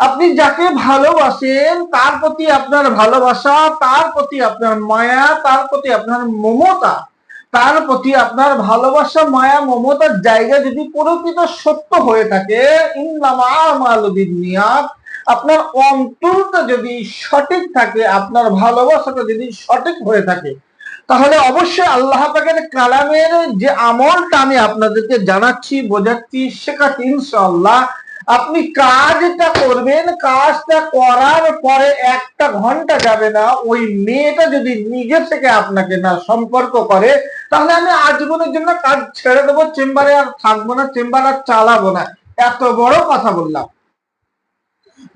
আপনি যাকে ভালোবাসেন, তার প্রতি আপনার ভালোবাসা, তার প্রতি আপনার মায়া, তার প্রতি আপনার মমতা, তার প্রতি আপনার ভালোবাসা, মায়া মমতার জায়গা যদি প্রকৃত সত্য হয়ে থাকে আপনার অন্তরটা যদি সঠিক থাকে, আপনার ভালোবাসাটা যদি সঠিক হয়ে থাকে, তাহলে অবশ্যই আল্লাহ পাকের কালামের যে আমলটা আমি আপনাদেরকে জানাচ্ছি, বোঝাচ্ছি, শেখাচ্ছি, ইনশাআল্লাহ আপনি কাজটা করবেন, কাজটা করার পরে একটা ঘণ্টা যাবে না, ওই মেয়েটা যদি নিজে থেকে আপনাকে না সম্পর্ক করে, তাহলে আমি আজীবনের জন্য কাজ ছেড়ে দেবো, চেম্বারে আর থাকব না, চেম্বার আর চালাবো না। এত বড় কথা বললাম।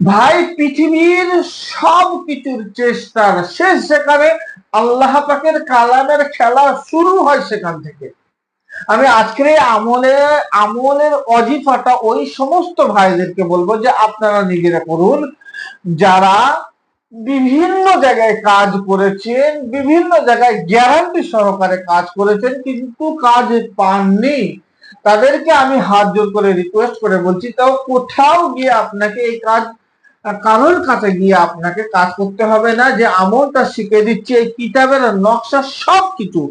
ভাই, পৃথিবীর সব কিছুর চেষ্টার শেষ সেখানে আল্লাহ পাকের কালামের খেলা শুরু হয় সেখান থেকে। আমি আজকের এই আমলে, আমলের অজিফাটা ওই সমস্ত ভাইদেরকে বলব যে আপনারা নিজেরা করুন। যারা বিভিন্ন জায়গায় কাজ করেছেন, বিভিন্ন জায়গায় গ্যারান্টি সহকারে কাজ করেছেন, কিন্তু কাজ পাননি। তাদেরকে আমি হাত জোর করে রিকোয়েস্ট করে বলছি, তাও কোথাও গিয়ে আপনাকে এই কাজ, কারোর কাছে গিয়ে আপনাকে কাজ করতে হবে না, যে আমলটা শিখে দিচ্ছি, এই কিতাবের নকশা সব কিছু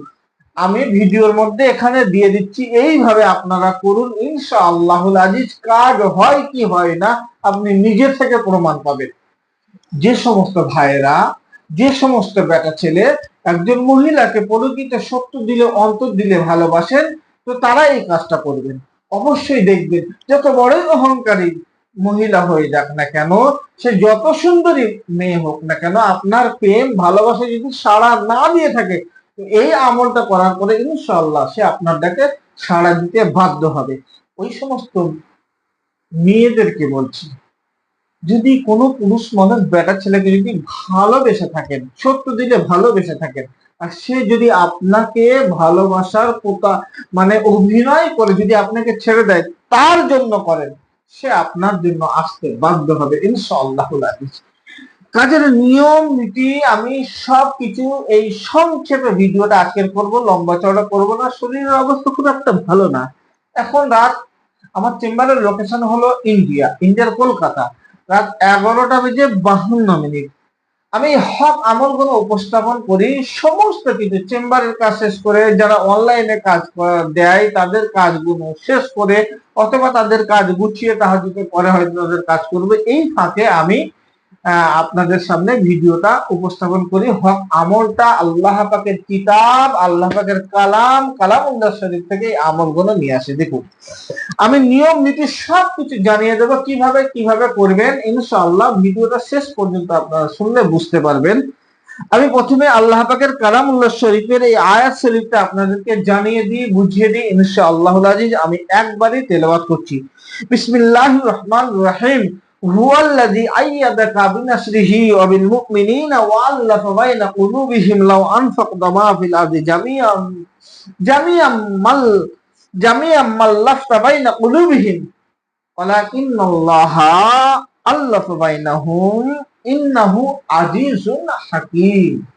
আমি ভিডিওর মধ্যে এখানে দিয়ে দিচ্ছি, এইভাবে আপনারা করুন ইনশা আল্লাহুল আজিজ, কাজ হয় কি হয় না, আপনি নিজে থেকে প্রমাণ পাবেন। যে সমস্ত ভাইয়েরা, যে সমস্ত বেটা ছেলে, একজন মহিলাকে প্রকৃত সত্য দিলে, অন্তর দিলে ভালোবাসেন, তো তারা এই কাজটা করবেন। অবশ্যই দেখবেন, যত বড়ই অহংকারী মহিলা হয়ে যাক না কেন, সে যত সুন্দরী মেয়ে হোক না কেন, আপনার প্রেম, ভালোবাসা যদি সাড়া না দিয়ে থাকে এই আমলটা করার পরে ইনশাল্লাহ সে আপনার ডাকে সাড়া দিতে বাধ্য হবে। ওই সমস্ত মেয়েদেরকে বলছি, যদি কোনো পুরুষ মানুষ বেটা ছেলেকে যদি ভালোবেসে থাকেন, সত্য দিলে ভালোবেসে থাকেন, আর সে যদি আপনাকে ভালোবাসার পোতা মানে অভিনয় করে যদি আপনাকে ছেড়ে দেয়, তার জন্য করেন, সে আপনার জন্য আসতে বাধ্য হবে ইনশাআল্লাহ। কাজের নিয়ম, নীতি, আমি সব কিছু এই সংক্ষেপে ভিডিওটা আজকের করব, লম্বা চওড়া করব না, শরীরের অবস্থা খুব একটা ভালো না। এখন রাত, আমার চেম্বারের লোকেশন হলো ইন্ডিয়া, ইন্ডিয়ার কলকাতা। রাত এগারোটা বেজে বাহান্ন মিনিট। আমি হক আমল আমলগুলো উপস্থাপন করি, সমস্ত কিছু চেম্বারের কাজ শেষ করে, যারা অনলাইনে কাজ দেয়, তাদের কাজগুলো শেষ করে, অথবা তাদের কাজ গুছিয়ে তাহাজুকে পরে হয়তো তাদের কাজ করবে, এই ফাঁকে আমি আপনাদের সামনে ভিডিওটা উপস্থাপন করি। হক আমলটা আল্লাহ পাকের কিতাব, আল্লাহ পাকের কালাম কালাম উল্লাহ শরীফ থেকে এই আমলগুলো নিয়ে আসে। দেখুন, আমি নিয়ম, নীতি সব কিছু জানিয়ে দেবো কীভাবে কীভাবে করবেন। ইনশাআল্লাহ ভিডিওটা শেষ পর্যন্ত আপনারা শুনলে বুঝতে পারবেন। আমি প্রথমে আল্লাহ পাকের কালাম উল্লাহ শরীফের এই আয়াত শরীফটা আপনাদেরকে জানিয়ে দিই, বুঝিয়ে দিই। ইনশাআল্লাহ আজিজ, আমি একবারই তেলাওয়াত করছি। বিসমিল্লাহির রহমানির রহিম। هو الذي أيدك بنصره وبالمؤمنين وألف بين قلوبهم لو أنفقت ما في الأرض. جميعا جميعا مل جميعا ملفت بين قلوبهم. ولكن الله ألف بينهم إنه عزيز حكيم.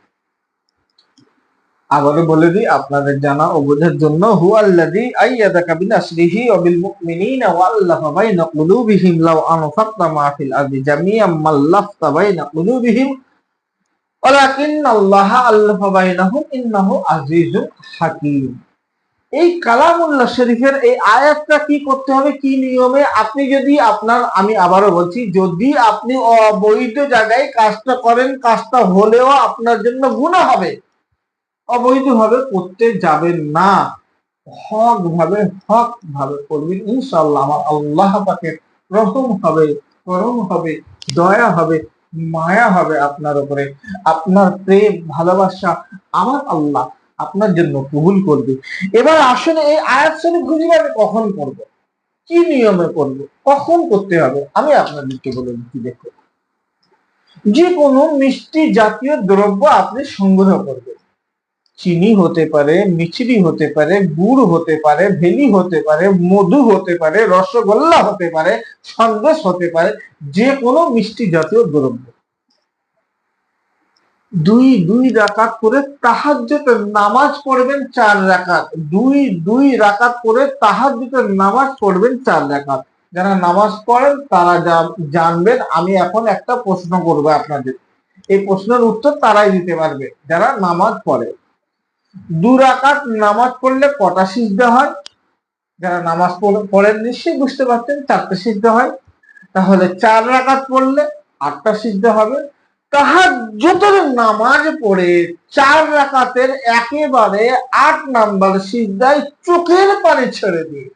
আবারও বলে দিই, আপনাদের জানা ও বোঝার জন্য হু আল্লাযী আইয়াদাকা বিনাসরিহি ওয়া বিল মুমিনিনা ওয়া আল্লাফা বাইনা কুলুবিহিম লাউ আনফাকতা মা ফিল আরদি জামিআম মাল্লাফতা বাইনা কুলুবিহিম ওয়ালাকিন আল্লাহ আল্লাফা বাইনাহুম ইন্নাহু আজিজুন হাকীম। এই কালামুল্লাহ শরীফের এই আয়াতটা কি করতে হবে, কি নিয়মে? আপনি যদি আপনার, আমি আবারও বলছি, যদি আপনি অবৈধ জায়গায় কাজটা করেন, কাজটা হলেও আপনার জন্য গুনাহ হবে। অবৈধভাবে করতে যাবেন না। হক ভাবে হক ভাবে করবেন ইনশাল্লাহ আমার আল্লাহ পাকে রহম হবে, করম হবে, দয়া হবে, মায়া হবে আপনার উপরে। আপনার প্রেম, ভালোবাসা আমার আল্লাহ আপনার জন্য কবুল করবে। এবার আসলে এই আয়াত শরীফ খুঁজে আমি কখন করব? কি নিয়মে করব? কখন করতে হবে? আমি আপনাদেরকে বলে দিচ্ছি, দেখুন। যে কোনো মিষ্টি জাতীয় দ্রব্য আপনি সংগ্রহ করবেন। চিনি হতে পারে মিচড়ি হতে পারে, গুড় হতে পারে, ভেলি হতে পারে, মধু হতে পারে, রসগোল্লা হতে পারে সন্দেশ হতে পারে, যে কোনো মিষ্টি জাতীয় দ্রব্য। দুই দুই রাকাত করে তাহার তাহাজ্জুদের নামাজ পড়বেন চার রাকাত। দুই দুই রাকাত করে তাহার তাহাজ্জুদের নামাজ পড়বেন চার রাকাত। যারা নামাজ পড়েন, তারা জানবেন, আমি এখন একটা প্রশ্ন করব আপনাদের। এই প্রশ্নের উত্তর তারাই দিতে পারবে, যারা নামাজ পড়ে। দু রাকাত নামাজ পড়লে কটা সিজদা হয়? যারা নামাজ পড়েন নিশ্চয়ই বুঝতে পারছেন চারটে সিজদা হয়। তাহলে চার রাকাত পড়লে আটটা সিজদা হবে। তাহার যত নামাজ পড়ে, চার রাকাতের একেবারে আট নাম্বার সিজদায় চোখের পানি ছেড়ে দিয়ে।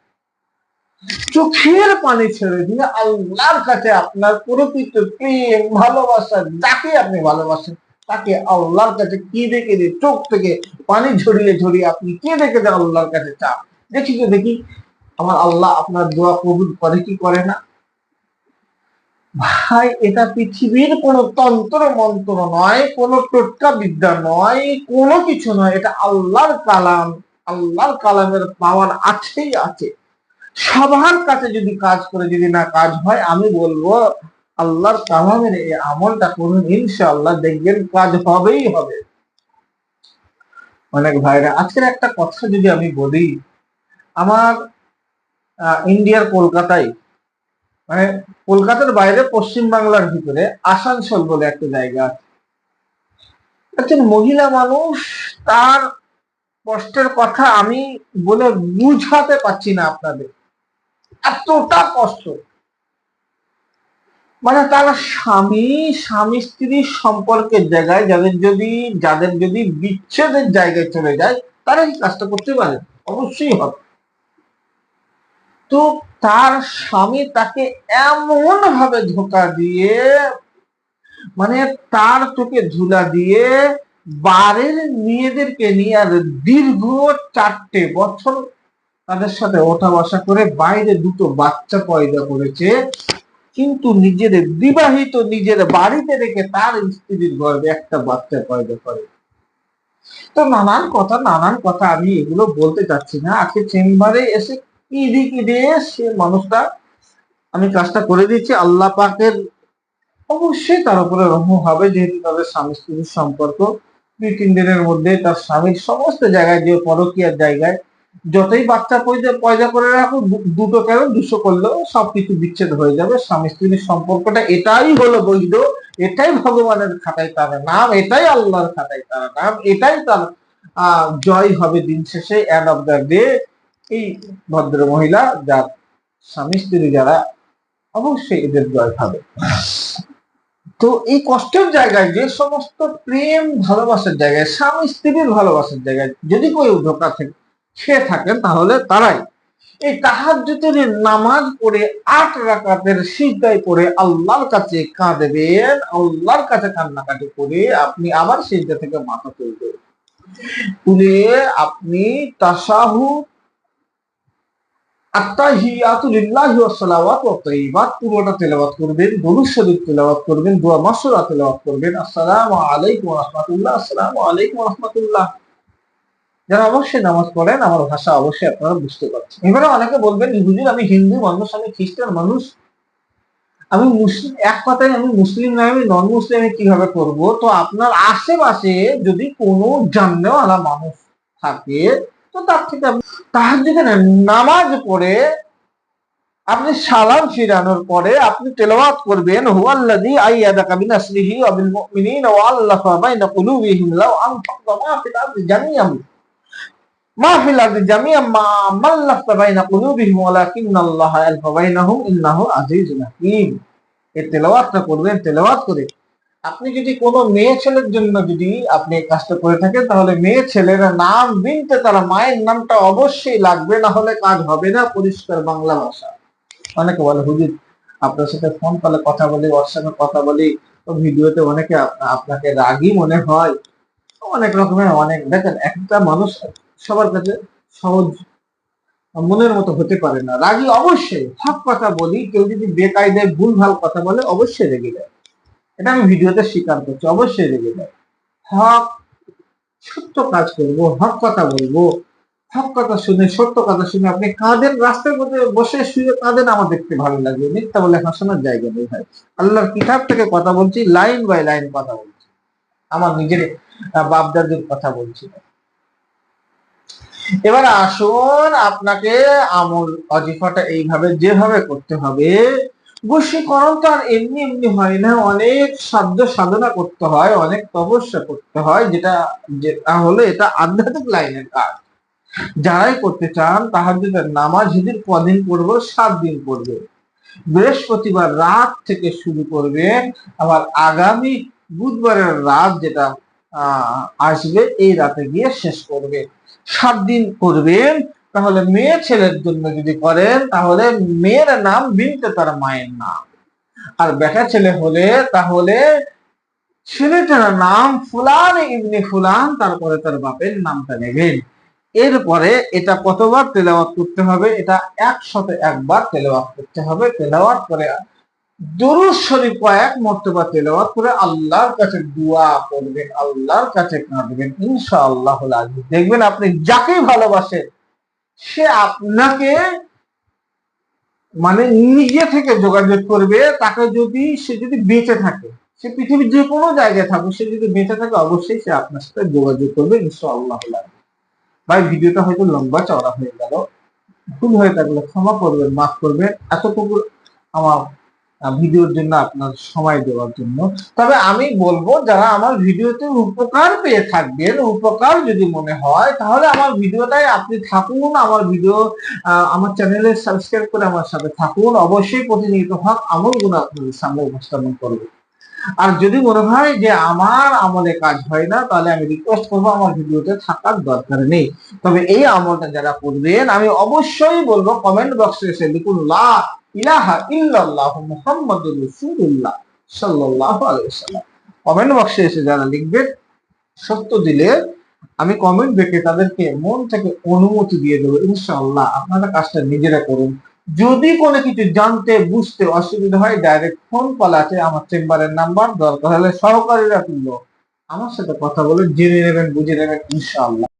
চোখের পানি ছেড়ে দিয়ে আল্লাহর কাছে আপনার প্রকৃত প্রেম, ভালোবাসা, যাকে আপনি ভালোবাসেন তাকে আল্লাহর কাছে কি দেখে দিয়ে চোখ থেকে পানি ঝরিয়ে ঝরিয়ে আপনি কে দেখে দেন আল্লাহর কাছে চান। দেখি তো দেখি, আমার আল্লাহ আপনার দোয়া কবুল করে কি করে না? ভাই, এটা পৃথিবীর কোন তন্ত্র মন্ত্র নয়, কোন টোটকা বিদ্যা নয়, কোনো কিছু নয়। এটা আল্লাহর কালাম, আল্লাহর কালামের পাওয়ার আছেই আছে। সবার কাছে যদি কাজ করে যদি না কাজ হয়, আমি বলব আল্লাহর কালামের এই আমলটা করুন, ইনশাআল্লাহ দেখবেন কাজ হবেই হবে। অনেক ভাইরা, আজকের একটা কথা যদি আমি বলি, আমার ইন্ডিয়ার কলকাতায় মানে কলকাতার বাইরে পশ্চিম বাংলার ভিতরে আসানসোল বলে একটা জায়গা আছে। একজন মহিলা মানুষ, তার কষ্টের কথা আমি বলে বুঝাতে পারছি না আপনাদের। এতটা কষ্ট। মানে তার স্বামী স্বামী স্ত্রীর সম্পর্কের জায়গায় যাদের যদি যাদের যদি বিচ্ছেদের জায়গায় চলে যায়, তারা এই কাজটা করতে পারে। অবশ্যই হবে। তো তার স্বামী তাকে এমন ভাবে ধোকা দিয়ে মানে তার চোখে ধুলা দিয়ে বাড়ির মেয়েদেরকে নিয়ে আর দীর্ঘ চারটে বছর তাদের সাথে ওঠা বসা করে বাইরে দুটো বাচ্চা পয়দা করেছে। কিন্তু নিজের বিবাহিত নিজের বাড়িতে রেখে তার স্ত্রীর গর্বে একটা বাচ্চা পয়দা করে। তো নানান কথা নানান কথা আমি এগুলো বলতে চাচ্ছি না। আজকে চেম্বারে এসে কিডি কিডে সে মানুষটা আমি কাজটা করে দিচ্ছি আল্লাহ পাকের অবশ্যই তার উপরে রহম হবে, যেহেতু তাদের স্বামী স্ত্রীর সম্পর্ক। দুই, তিন দিনের মধ্যে তার স্বামীর সমস্ত জায়গায়, যে পরকীয়ার জায়গায় যতই বাচ্চা পয়দা করে রাখো দুটো কেন দুশো করলেও সবকিছু বিচ্ছেদ হয়ে যাবে। স্বামী স্ত্রীর সম্পর্কটা এটাই হলো বৈধ, এটাই ভগবানের খাতায় তার নাম, এটাই আল্লাহর খাতায় তার নাম, এটাই তার জয় হবে দিন শেষে এন্ড অফ দ্য ডে এই ভদ্র মহিলা যার স্বামী স্ত্রী যারা, অবশ্যই এদের জয় হবে। তো এই কষ্টের জায়গায়, যে সমস্ত প্রেম ভালোবাসার জায়গায়, স্বামী স্ত্রীর ভালোবাসার জায়গায়, যদি কেউ ধোকা থেকে খেয়ে থাকেন তাহলে তারাই। এই তাহাজ্জুদের নামাজ পড়ে আট রাকাতের সিজদায় পড়ে আল্লাহর কাছে কাঁদবেন, আল্লাহর কাছে কান্নাকাটি করে আপনি আবার সিজদা থেকে মাথা তুলবেন। তুলে আপনি তাসাহুদ আত্তাহিয়াতু লিল্লাহি ওয়াস সালাওয়াতু ওয়াত পুরোটা তেলাওয়াত করবেন, দরুদ শরীফ তেলাওয়াত করবেন, দোয়া মাসুরা তেলাওয়াত করবেন। আসসালামু আলাইকুম ওয়া রাহমাতুল্লাহ, আসসালামু আলাইকুম ওয়া রাহমাতুল্লাহ। যারা অবশ্যই নামাজ পড়েন, আমার ভাষা অবশ্যই আপনারা বুঝতে পারছেন। এবারে অনেকে বলবেন হুজুর, আমি হিন্দু মানুষ, আমি খ্রিস্টান মানুষ। আমি মুসলিম, এক কথায় আমি মুসলিম নয়, আমি নন মুসলিম কীভাবে করব তো আপনার আশেপাশে যদি কোনো জাননেওয়ালা মানুষ থাকে, তো তার থেকে আপনি তাহাজ্জুদের নামাজ পড়ে আপনি সালাম ফিরানোর পরে আপনি তেলাওয়াত করবেন, হুয়াল্লাযী আইয়াদাকা বিনাসরিহি ওয়া বিল মুমিনিনা ওয়া আল্লাফা বাইনা কুলুবিহিম লাও আনফাকতা মা ফিল আরদি আপনি যদি কোনো মেয়ে ছেলের জন্য যদি আপনি কাজটা করে থাকেন, তাহলে মেয়ে ছেলেরা নাম, বিনতে তারা মায়ের নামটা অবশ্যই লাগবে, না হলে কাজ হবে না, পরিষ্কার বাংলা ভাষা। অনেকে বলে, হুজুর, আপনার সাথে ফোন কলে কথা বলি হোয়াটসঅ্যাপে কথা বলি ভিডিওতে অনেকে আপনাকে রাগী মনে হয়। অনেক রকমের, অনেক দেখেন, একটা মানুষ সবার কাছে সহজ মনের মতো হতে পারে না। রাগী অবশ্যই, হক কথা বলি, কেউ যদি বেকায়দায় ভুল ভালো কথা বলে, অবশ্যই রেগে যায়। এটা আমি ভিডিওতে স্বীকার করছি, অবশ্যই রেগে যায়। হক, সত্য কাজ করব, হক কথা বলব। হক কথা শুনে, সত্য কথা শুনে আপনি কাঁদেন রাস্তার মধ্যে বসে শুয়ে কাঁদেন আমার দেখতে ভালো লাগবে মিথ্যা বলে হাসানোর জায়গা নেই ভাই। আল্লাহর কিতাব থেকে কথা বলছি, লাইন বাই লাইন কথা বলছি। আমার নিজের বাপদাদের কথা বলছি। না। এবার আসুন আপনাকে আমল অজিফাটা এইভাবে যেভাবে করতে হবে, বশীকরণ তো আর এমনি এমনি হয় না, অনেক সাধ্য সাধনা করতে হয়, অনেক তপস্যা করতে হয়, যেটা যেটা হলো এটা আধ্যাত্মিক লাইনের কাজ। যারাই করতে চান তাহাজ্জুদের নামাজ হিদির কদিন পড়ব? সাত দিন পড়বে। বৃহস্পতিবার রাত থেকে শুরু করবেন আবার আগামী বুধবারের রাত যেটা আসবে, এই রাতে গিয়ে শেষ করবে। সাত দিন করবেন, তাহলে মেয়ে ছেলের জন্য যদি করেন, তাহলে মেয়ের নাম বিনতে তার মায়ের নাম। আর বেটা ছেলে হলে তাহলে ছেলেটার নাম ফুলান, ইবনে ফুলান, তারপরে তার বাপের নামটা নেবেন। এরপরে এটা কতবার তেলাওয়াত করতে হবে? এটা একসাথে একবার তেলাওয়াত করতে হবে। তেলাওয়াত করে দুরুদ শরীফ কয়েক মর্তবা তেলাওয়াত করে আল্লাহর কাছে দোয়া করবেন, আল্লাহর কাছে কাঁদবেন ইনশাআল্লাহ আজিজ। দেখবেন আপনি যাকেই ভালোবাসেন, সে আপনাকে মানে নিজে থেকে যোগাযোগ করবে, তাকে যদি সে যদি বেঁচে থাকে, সে পৃথিবীর যে কোনো জায়গায় থাকুক, সে যদি বেঁচে থাকে, অবশ্যই সে আপনার সাথে যোগাযোগ করবে ইনশাআল্লাহ ভাই, ভিডিওটা হয়তো লম্বা, চওড়া হয়ে গেল। ভুল হয়ে থাকলে ক্ষমা করবেন, মাফ করবেন। এতটুকু আমার ভিডিওর জন্য আপনার সময় দেওয়ার জন্য। তবে আমি বলব, যারা আমার ভিডিওতে উপকার পেয়ে থাকবেন, উপকার যদি মনে হয়, তাহলে আমার ভিডিওটাই আপনি থাকুন, আমার ভিডিও আমার চ্যানেলে সাবস্ক্রাইব করে আমার সাথে থাকুন। অবশ্যই প্রতিনিয়ত হক আমলগুলো আপনাদের সামনে উপস্থাপন করব। আর যদি মনে হয় যে আমার আমলে কাজ হয় না, তাহলে আমি রিকোয়েস্ট করব, আমার ভিডিওতে থাকার দরকার নেই। তবে এই আমলটা যারা করবেন, আমি অবশ্যই বলব কমেন্ট বক্সে এসে লিখুন লা ইলাহা মুহাম্মাদুর রাসূলুল্লাহ সাল্লাল্লাহু আলাইহি ওয়াসাল্লাম। কমেন্ট বক্সে এসে যারা সত্য দিলে আমি কমেন্ট দেখে তাদেরকে মন থেকে অনুমতি দিয়ে দেবো, ইনশাআল্লাহ। আপনারা কাজটা নিজেরা করুন। যদি কোনো কিছু জানতে, বুঝতে অসুবিধা হয় ডাইরেক্ট ফোন কল আছে, আমার চেম্বারের নাম্বার, দরকার হলে সহকারীরা তুললো। আমার সাথে কথা বলে জেনে নেবেন, বুঝে নেবেন, ইনশাআল্লাহ।